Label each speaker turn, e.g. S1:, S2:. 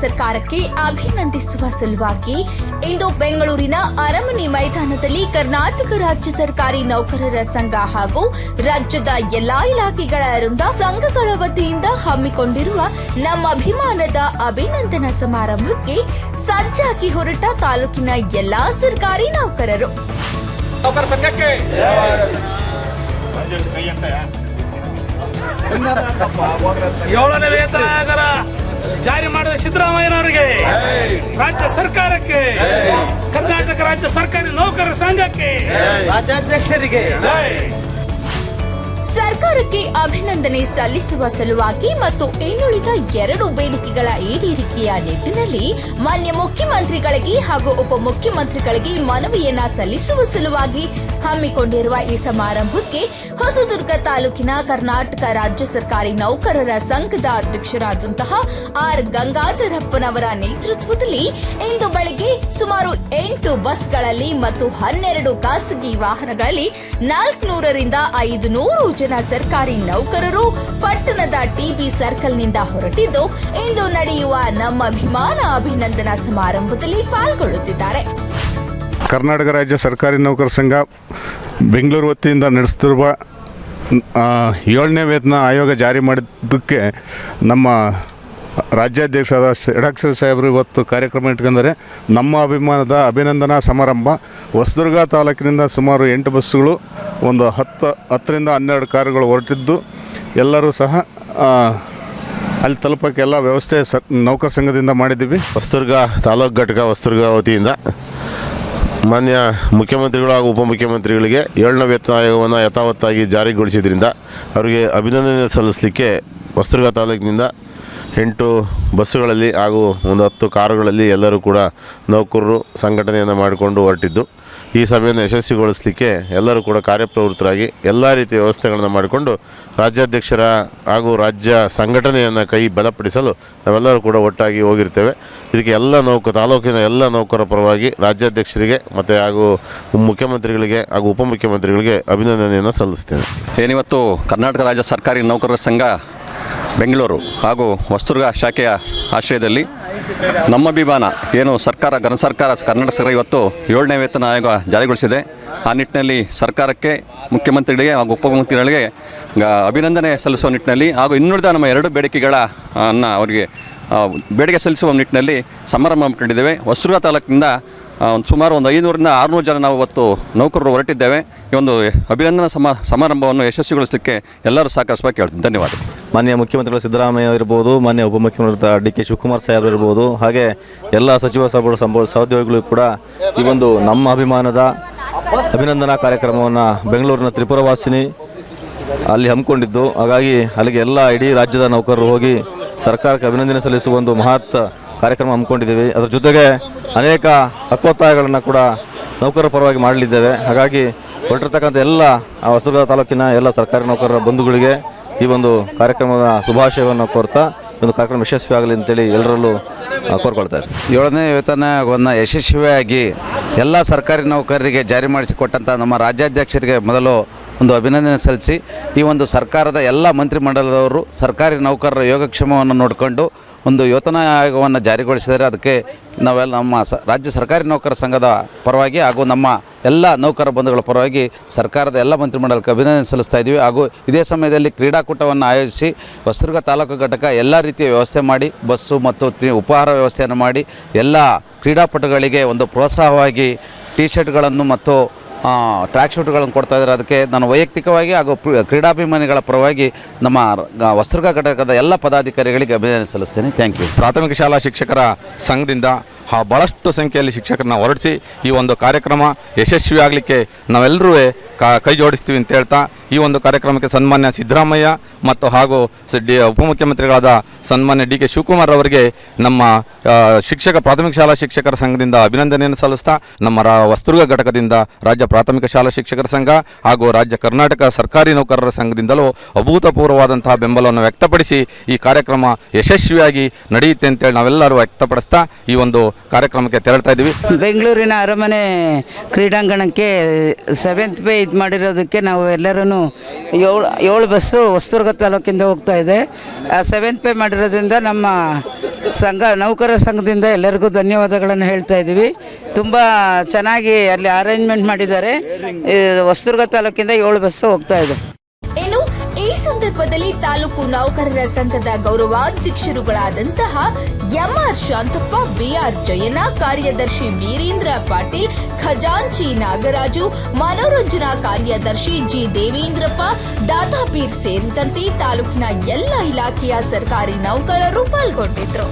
S1: ಸರ್ಕಾರಕ್ಕೆ ಅಭಿನಂದಿಸುವ ಸಲುವಾಗಿ ಇಂದು ಬೆಂಗಳೂರಿನ ಅರಮನೆ ಮೈದಾನದಲ್ಲಿ ಕರ್ನಾಟಕ ರಾಜ್ಯ ಸರ್ಕಾರಿ ನೌಕರರ ಸಂಘ ಹಾಗೂ ರಾಜ್ಯದ ಎಲ್ಲಾ ಇಲಾಖೆಗಳ ವೃಂದ ಸಂಘಗಳ ವತಿಯಿಂದ ಹಮ್ಮಿಕೊಂಡಿರುವ ನಮ್ಮ ಅಭಿಮಾನದ ಅಭಿನಂದನಾ ಸಮಾರಂಭಕ್ಕೆ ಸಜ್ಜಾಗಿ ಹೊರಟ ತಾಲೂಕಿನ ಎಲ್ಲಾ ಸರ್ಕಾರಿ ನೌಕರರು.
S2: ನೌಕರ ಸಂಘಕ್ಕೆ! ಏಳನೇ ವೇತನ ಜಾರಿ ಮಾಡಿದ ಸಿದ್ದರಾಮಯ್ಯನವರಿಗೆ ರಾಜ್ಯ ಸರ್ಕಾರಕ್ಕೆ ಕರ್ನಾಟಕ ರಾಜ್ಯ ಸರ್ಕಾರಿ ನೌಕರರ ಸಂಘಕ್ಕೆ
S3: ರಾಜ್ಯಾಧ್ಯಕ್ಷರಿಗೆ!
S2: ಜೈ.
S1: ಸರ್ಕಾರಕ್ಕೆ ಅಭಿನಂದನೆ ಸಲ್ಲಿಸುವ ಸಲುವಾಗಿ ಮತ್ತು ಇನ್ನುಳಿದ ಎರಡು ಬೇಡಿಕೆಗಳ ಈಡೇರಿಕೆಯ ನಿಟ್ಟಿನಲ್ಲಿ ಮಾನ್ಯ ಮುಖ್ಯಮಂತ್ರಿಗಳಿಗೆ ಹಾಗೂ ಉಪಮುಖ್ಯಮಂತ್ರಿಗಳಿಗೆ ಮನವಿಯನ್ನ ಸಲ್ಲಿಸುವ ಸಲುವಾಗಿ ಹಮ್ಮಿಕೊಂಡಿರುವ ಈ ಸಮಾರಂಭಕ್ಕೆ ಹೊಸದುರ್ಗ ತಾಲೂಕಿನ ಕರ್ನಾಟಕ ರಾಜ್ಯ ಸರ್ಕಾರಿ ನೌಕರರ ಸಂಘದ ಅಧ್ಯಕ್ಷರಾದಂತಹ ಆರ್ ಗಂಗಾಧರಪ್ಪನವರ ನೇತೃತ್ವದಲ್ಲಿ ಇಂದು ಬೆಳಗ್ಗೆ ಸುಮಾರು ಎಂಟು ಬಸ್ಗಳಲ್ಲಿ ಮತ್ತು ಹನ್ನೆರಡು ಖಾಸಗಿ ವಾಹನಗಳಲ್ಲಿ ನಾಲ್ಕುನೂರರಿಂದ ಐದು ನೂರು ಜನ ಸರ್ಕಾರಿ ನೌಕರರು ಪಟ್ಟಣದ ಟಿಬಿ ಸರ್ಕಲ್ನಿಂದ ಹೊರಟಿದ್ದು, ಇಂದು ನಡೆಯುವ ನಮ್ಮ ಅಭಿಮಾನ ಅಭಿನಂದನಾ ಸಮಾರಂಭದಲ್ಲಿ ಪಾಲ್ಗೊಳ್ಳುತ್ತಿದ್ದಾರೆ.
S4: ಕರ್ನಾಟಕ ರಾಜ್ಯ ಸರ್ಕಾರಿ ನೌಕರ ಸಂಘ ಬೆಂಗಳೂರು ವತಿಯಿಂದ ನಡೆಸ್ತಿರುವ ಏಳನೇ ವೇತನ ಆಯೋಗ ಜಾರಿ ಮಾಡಿದ್ದಕ್ಕೆ ನಮ್ಮ ರಾಜ್ಯಾಧ್ಯಕ್ಷರಾದ ಷಡಾಕ್ಷರ ಸಾಹೇಬರು ಇವತ್ತು ಕಾರ್ಯಕ್ರಮ ಇಟ್ಕೊಂಡರೆ ನಮ್ಮ ಅಭಿಮಾನದ ಅಭಿನಂದನಾ ಸಮಾರಂಭ. ಹೊಸದುರ್ಗ ತಾಲೂಕಿನಿಂದ ಸುಮಾರು ಎಂಟು ಬಸ್ಸುಗಳು, ಒಂದು ಹತ್ತು, ಹತ್ತರಿಂದ ಹನ್ನೆರಡು ಕಾರುಗಳು ಹೊರಟಿದ್ದು, ಎಲ್ಲರೂ ಸಹ ಅಲ್ಲಿ ತಲುಪೋಕ್ಕೆಲ್ಲ ವ್ಯವಸ್ಥೆ ಸ, ನೌಕರ ಸಂಘದಿಂದ ಮಾಡಿದ್ದೀವಿ.
S5: ಹೊಸದುರ್ಗ ತಾಲೂಕು ಘಟಕ ಹೊಸದುರ್ಗ ವತಿಯಿಂದ ಮಾನ್ಯ ಮುಖ್ಯಮಂತ್ರಿಗಳು ಹಾಗೂ ಉಪಮುಖ್ಯಮಂತ್ರಿಗಳಿಗೆ ಏಳನೇ ವೇತನ ಆಯೋಗವನ್ನು ಯಥಾವತ್ತಾಗಿ ಜಾರಿಗೊಳಿಸಿದ್ರಿಂದ ಅವರಿಗೆ ಅಭಿನಂದನೆ ಸಲ್ಲಿಸಲಿಕ್ಕೆ ಹೊಸದುರ್ಗ ತಾಲೂಕಿನಿಂದ ಎಂಟು ಬಸ್ಸುಗಳಲ್ಲಿ ಹಾಗೂ ಒಂದು ಹತ್ತು ಕಾರುಗಳಲ್ಲಿ ಎಲ್ಲರೂ ಕೂಡ ನೌಕರರು ಸಂಘಟನೆಯನ್ನು ಮಾಡಿಕೊಂಡು ಹೊರಟಿದ್ದು. ಈ ಸಭೆಯನ್ನು ಯಶಸ್ವಿಗೊಳಿಸಲಿಕ್ಕೆ ಎಲ್ಲರೂ ಕೂಡ ಕಾರ್ಯಪ್ರವೃತ್ತರಾಗಿ ಎಲ್ಲ ರೀತಿಯ ವ್ಯವಸ್ಥೆಗಳನ್ನು ಮಾಡಿಕೊಂಡು ರಾಜ್ಯಾಧ್ಯಕ್ಷರ ಹಾಗೂ ರಾಜ್ಯ ಸಂಘಟನೆಯನ್ನು ಕೈ ಬಲಪಡಿಸಲು ನಾವೆಲ್ಲರೂ ಕೂಡ ಒಟ್ಟಾಗಿ ಹೋಗಿರ್ತೇವೆ. ಇದಕ್ಕೆ ಎಲ್ಲ ನೌಕ ತಾಲೂಕಿನ ಎಲ್ಲ ನೌಕರರ ಪರವಾಗಿ ರಾಜ್ಯಾಧ್ಯಕ್ಷರಿಗೆ ಮತ್ತು ಹಾಗೂ ಮುಖ್ಯಮಂತ್ರಿಗಳಿಗೆ ಹಾಗೂ ಉಪಮುಖ್ಯಮಂತ್ರಿಗಳಿಗೆ ಅಭಿನಂದನೆಯನ್ನು ಸಲ್ಲಿಸ್ತೇನೆ.
S6: ಏನಿವತ್ತು ಕರ್ನಾಟಕ ರಾಜ್ಯ ಸರ್ಕಾರಿ ನೌಕರರ ಸಂಘ ಬೆಂಗಳೂರು ಹಾಗೂ ವಸ್ತುರ್ಗ ಶಾಖೆಯ ಆಶ್ರಯದಲ್ಲಿ ನಮ್ಮ ಅಭಿಮಾನ, ಏನು ಸರ್ಕಾರ, ಘನ ಸರ್ಕಾರ ಕರ್ನಾಟಕ ಸರ್ಕಾರ ಇವತ್ತು ಏಳನೇ ವೇತನ ಆಯೋಗ ಜಾರಿಗೊಳಿಸಿದೆ. ಆ ನಿಟ್ಟಿನಲ್ಲಿ ಸರ್ಕಾರಕ್ಕೆ, ಮುಖ್ಯಮಂತ್ರಿಗಳಿಗೆ ಹಾಗೂ ಉಪಮುಖ್ಯಮಂತ್ರಿಗಳಿಗೆ ಅಭಿನಂದನೆ ಸಲ್ಲಿಸುವ ನಿಟ್ಟಿನಲ್ಲಿ ಹಾಗೂ ಇನ್ನುಳಿದ ನಮ್ಮ ಎರಡು ಬೇಡಿಕೆಗಳ ಅನ್ನ ಅವರಿಗೆ ಬೇಡಿಕೆ ಸಲ್ಲಿಸುವ ನಿಟ್ಟಿನಲ್ಲಿ ಸಮಾರಂಭ ಹಮ್ಮಿಕೊಂಡಿದ್ದೇವೆ ಹೊಸೂರ ತಾಲೂಕಿನಿಂದ ಒಂದು ಸುಮಾರು ಒಂದು ಐನೂರಿಂದ ಆರುನೂರು ಜನ ನಾವು ಇವತ್ತು ನೌಕರರು ಹೊರಟಿದ್ದೇವೆ. ಈ ಒಂದು ಅಭಿನಂದನಾ ಸಮ, ಸಮಾರಂಭವನ್ನು ಯಶಸ್ವಿಗೊಳಿಸಲಿಕ್ಕೆ ಎಲ್ಲರೂ ಸಹಕರಿಸಬೇಕು ಹೇಳ್ತೀನಿ ಧನ್ಯವಾದ
S3: ಮಾನ್ಯ ಮುಖ್ಯಮಂತ್ರಿಗಳು ಸಿದ್ದರಾಮಯ್ಯ ಇರ್ಬೋದು, ಮಾನ್ಯ ಉಪಮುಖ್ಯಮಂತ್ರಿ ಡಿ ಕೆ ಶಿವಕುಮಾರ್ ಸಾಹೇಬ್ ಇರ್ಬೋದು, ಹಾಗೆ ಎಲ್ಲ ಸಚಿವ ಸಭೆಗಳು ಸಂಬಳ ಸಹೋದ್ಯೋಗಿಗಳು ಕೂಡ ಈ ಒಂದು ನಮ್ಮ ಅಭಿಮಾನದ ಅಭಿನಂದನಾ ಕಾರ್ಯಕ್ರಮವನ್ನು ಬೆಂಗಳೂರಿನ ತ್ರಿಪುರವಾಸಿನಿ ಅಲ್ಲಿ ಹಮ್ಮಿಕೊಂಡಿದ್ದು. ಹಾಗಾಗಿ ಅಲ್ಲಿಗೆ ಎಲ್ಲ ಇಡೀ ರಾಜ್ಯದ ನೌಕರರು ಹೋಗಿ ಸರ್ಕಾರಕ್ಕೆ ಅಭಿನಂದನೆ ಸಲ್ಲಿಸುವ ಒಂದು ಮಹತ್ ಕಾರ್ಯಕ್ರಮ ಹಮ್ಮಿಕೊಂಡಿದ್ದೀವಿ. ಅದರ ಜೊತೆಗೆ ಅನೇಕ ಹಕ್ಕೊತ್ತಾಯಗಳನ್ನು ಕೂಡ ನೌಕರರ ಪರವಾಗಿ ಮಾಡಲಿದ್ದೇವೆ. ಹಾಗಾಗಿ ಹೊರಟಿರ್ತಕ್ಕಂಥ ಎಲ್ಲ ಹೊಸದುರ್ಗ ತಾಲೂಕಿನ ಎಲ್ಲ ಸರ್ಕಾರಿ ನೌಕರರ ಬಂಧುಗಳಿಗೆ ಈ ಒಂದು ಕಾರ್ಯಕ್ರಮದ ಶುಭಾಶಯವನ್ನು ಕೋರ್ತಾ ಒಂದು ಕಾರ್ಯಕ್ರಮ ಯಶಸ್ವಿಯಾಗಲಿ ಅಂತೇಳಿ ಎಲ್ಲರಲ್ಲೂ ಕೋರ್ಕೊಳ್ತಾ ಇದ್ದೀವಿ
S7: ಏಳನೇ ವೇತನವನ್ನು ಯಶಸ್ವಿಯಾಗಿ ಎಲ್ಲ ಸರ್ಕಾರಿ ನೌಕರರಿಗೆ ಜಾರಿ ಮಾಡಿಸಿಕೊಟ್ಟಂಥ ನಮ್ಮ ರಾಜ್ಯಾಧ್ಯಕ್ಷರಿಗೆ ಮೊದಲು ಒಂದು ಅಭಿನಂದನೆ ಸಲ್ಲಿಸಿ, ಈ ಒಂದು ಸರ್ಕಾರದ ಎಲ್ಲ ಮಂತ್ರಿಮಂಡಲದವರು ಸರ್ಕಾರಿ ನೌಕರರ ಯೋಗಕ್ಷೇಮವನ್ನು ನೋಡಿಕೊಂಡು ಒಂದು ಯೋತನ ಆಯೋಗವನ್ನು ಜಾರಿಗೊಳಿಸಿದರೆ ಅದಕ್ಕೆ ನಾವೆಲ್ಲ ನಮ್ಮ ಸ, ರಾಜ್ಯ ಸರ್ಕಾರಿ ನೌಕರ ಸಂಘದ ಪರವಾಗಿ ಹಾಗೂ ನಮ್ಮ ಎಲ್ಲ ನೌಕರ ಬಂಧುಗಳ ಪರವಾಗಿ ಸರ್ಕಾರದ ಎಲ್ಲ ಮಂತ್ರಿಮಂಡಲಕ್ಕೆ ಅಭಿನಂದನೆ ಸಲ್ಲಿಸ್ತಾ ಇದ್ದೀವಿ. ಹಾಗೂ ಇದೇ ಸಮಯದಲ್ಲಿ ಕ್ರೀಡಾಕೂಟವನ್ನು ಆಯೋಜಿಸಿ ಹೊಸದುರ್ಗ ತಾಲೂಕು ಘಟಕ ಎಲ್ಲ ರೀತಿಯ ವ್ಯವಸ್ಥೆ ಮಾಡಿ, ಬಸ್ಸು ಮತ್ತು ಉಪಹಾರ ವ್ಯವಸ್ಥೆಯನ್ನು ಮಾಡಿ, ಎಲ್ಲ ಕ್ರೀಡಾಪಟುಗಳಿಗೆ ಒಂದು ಪ್ರೋತ್ಸಾಹವಾಗಿ ಟಿ ಶರ್ಟ್ಗಳನ್ನು ಮತ್ತು ಟ್ರ್ಯಾಕ್ ಶೂಟ್ಗಳನ್ನು ಕೊಡ್ತಾ ಇದ್ದಾರೆ. ಅದಕ್ಕೆ ನಾನು ವೈಯಕ್ತಿಕವಾಗಿ ಹಾಗೂ ಕ್ರೀಡಾಭಿಮಾನಿಗಳ ಪರವಾಗಿ ನಮ್ಮ ವಸ್ತ್ರಗ ಘಟಕದ ಎಲ್ಲ ಪದಾಧಿಕಾರಿಗಳಿಗೆ ಅಭಿನಂದನೆ ಸಲ್ಲಿಸ್ತೇನೆ. ಥ್ಯಾಂಕ್ ಯು
S8: ಪ್ರಾಥಮಿಕ ಶಾಲಾ ಶಿಕ್ಷಕರ ಸಂಘದಿಂದ ಭಾಳಷ್ಟು ಸಂಖ್ಯೆಯಲ್ಲಿ ಶಿಕ್ಷಕರನ್ನ ಹೊರಡಿಸಿ ಈ ಒಂದು ಕಾರ್ಯಕ್ರಮ ಯಶಸ್ವಿ ಆಗಲಿಕ್ಕೆ ನಾವೆಲ್ಲರೂ ಕೈ ಜೋಡಿಸ್ತೀವಿ ಅಂತ ಹೇಳ್ತಾ ಈ ಒಂದು ಕಾರ್ಯಕ್ರಮಕ್ಕೆ ಸನ್ಮಾನ್ಯ ಸಿದ್ದರಾಮಯ್ಯ ಮತ್ತು ಹಾಗೂ ಡಿ, ಉಪಮುಖ್ಯಮಂತ್ರಿಗಳಾದ ಸನ್ಮಾನ್ಯ ಡಿ ಕೆ ಶಿವಕುಮಾರ್ ಅವರಿಗೆ ನಮ್ಮ ಶಿಕ್ಷಕ, ಪ್ರಾಥಮಿಕ ಶಾಲಾ ಶಿಕ್ಷಕರ ಸಂಘದಿಂದ ಅಭಿನಂದನೆಯನ್ನು ಸಲ್ಲಿಸ್ತಾ, ನಮ್ಮ ವಸ್ತುರ್ಗ ಘಟಕದಿಂದ ರಾಜ್ಯ ಪ್ರಾಥಮಿಕ ಶಾಲಾ ಶಿಕ್ಷಕರ ಸಂಘ ಹಾಗೂ ರಾಜ್ಯ ಕರ್ನಾಟಕ ಸರ್ಕಾರಿ ನೌಕರರ ಸಂಘದಿಂದಲೂ ಅಭೂತಪೂರ್ವವಾದಂತಹ ಬೆಂಬಲವನ್ನು ವ್ಯಕ್ತಪಡಿಸಿ ಈ ಕಾರ್ಯಕ್ರಮ ಯಶಸ್ವಿಯಾಗಿ ನಡೆಯುತ್ತೆ ಅಂತೇಳಿ ನಾವೆಲ್ಲರೂ ವ್ಯಕ್ತಪಡಿಸ್ತಾ ಈ ಒಂದು ಕಾರ್ಯಕ್ರಮಕ್ಕೆ ತೆರಳ್ತಾ ಇದ್ದೀವಿ.
S9: ಬೆಂಗಳೂರಿನ ಅರಮನೆ ಕ್ರೀಡಾಂಗಣಕ್ಕೆ ಸೆವೆಂತ್ ಪೇ ಇದು ಮಾಡಿರೋದಕ್ಕೆ ನಾವು ಎಲ್ಲರೂ ಏಳು ಏಳು ಬಸ್ಸು ಹೊಸದುರ್ಗ ತಾಲೂಕಿಂದ ಹೋಗ್ತಾ ಇದೆ. ಸೆವೆಂತ್ ಪೇ ಮಾಡಿರೋದ್ರಿಂದ ನಮ್ಮ ಸಂಘ, ನೌಕರರ ಸಂಘದಿಂದ ಎಲ್ಲರಿಗೂ ಧನ್ಯವಾದಗಳನ್ನು ಹೇಳ್ತಾ ಇದ್ದೀವಿ. ತುಂಬ ಚೆನ್ನಾಗಿ ಅಲ್ಲಿ ಅರೇಂಜ್ಮೆಂಟ್ ಮಾಡಿದ್ದಾರೆ. ಹೊಸದುರ್ಗ ತಾಲೂಕಿಂದ ಏಳು ಬಸ್ಸು ಹೋಗ್ತಾ ಇದೆ.
S1: ಸಂದರ್ಭದಲ್ಲಿ ತಾಲೂಕು ನೌಕರರ ಸಂಘದ ಗೌರವಾಧ್ಯಕ್ಷರುಗಳಾದಂತಹ M R Shantappa, B R Jayana ಕಾರ್ಯದರ್ಶಿ ವೀರೇಂದ್ರ ಪಾಟೀಲ್, ಖಜಾಂಚಿ ನಾಗರಾಜು, ಮನೋರಂಜನಾ ಕಾರ್ಯದರ್ಶಿ ಜಿ ದೇವೇಂದ್ರಪ್ಪ, ದಾದಾಪೀರ್ ಸೇರಿದಂತೆ ತಾಲೂಕಿನ ಎಲ್ಲ ಇಲಾಖೆಯ ಸರ್ಕಾರಿ ನೌಕರರು ಪಾಲ್ಗೊಂಡಿದ್ರು